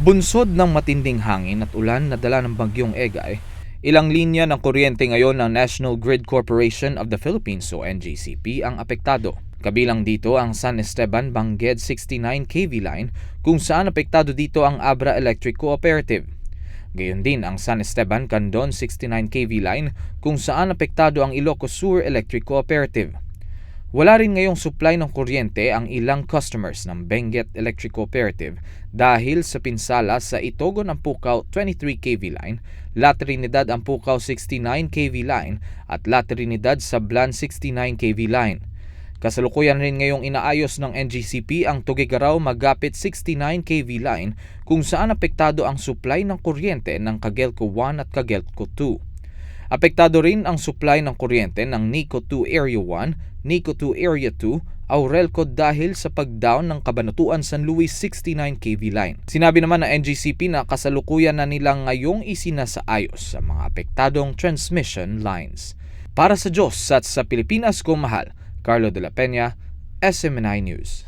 Bunsod ng matinding hangin at ulan na dala ng bagyong Egay, ilang linya ng kuryente ngayon ng National Grid Corporation of the Philippines o NGCP ang apektado. Kabilang dito ang San Esteban Bangged 69 kV line kung saan apektado dito ang Abra Electric Cooperative. Gayon din ang San Esteban Candon 69 kV line kung saan apektado ang Ilocos Sur Electric Cooperative. Wala rin ngayong supply ng kuryente ang ilang customers ng Benguet Electric Cooperative dahil sa pinsala sa Itogon ang Pukaw 23 kV line, La Trinidad ang Pukaw 69 kV line at La Trinidad sa Blan 69 kV line. Kasalukuyan rin ngayong inaayos ng NGCP ang Tugigaraw Magapit 69 kV line kung saan apektado ang supply ng kuryente ng Kagelco 1 at Kagelco 2. Apektado rin ang supply ng kuryente ng Nico 2 Area 1, Nico 2 Area 2, Aurelco dahil sa pag-down ng Kabanatuan San Luis 69 kV line. Sinabi naman ng NGCP na kasalukuyan na nila ngayong isinasaayos sa mga apektadong transmission lines. Para sa Diyos at sa Pilipinas kung mahal, Carlo de la Peña, SMNI News.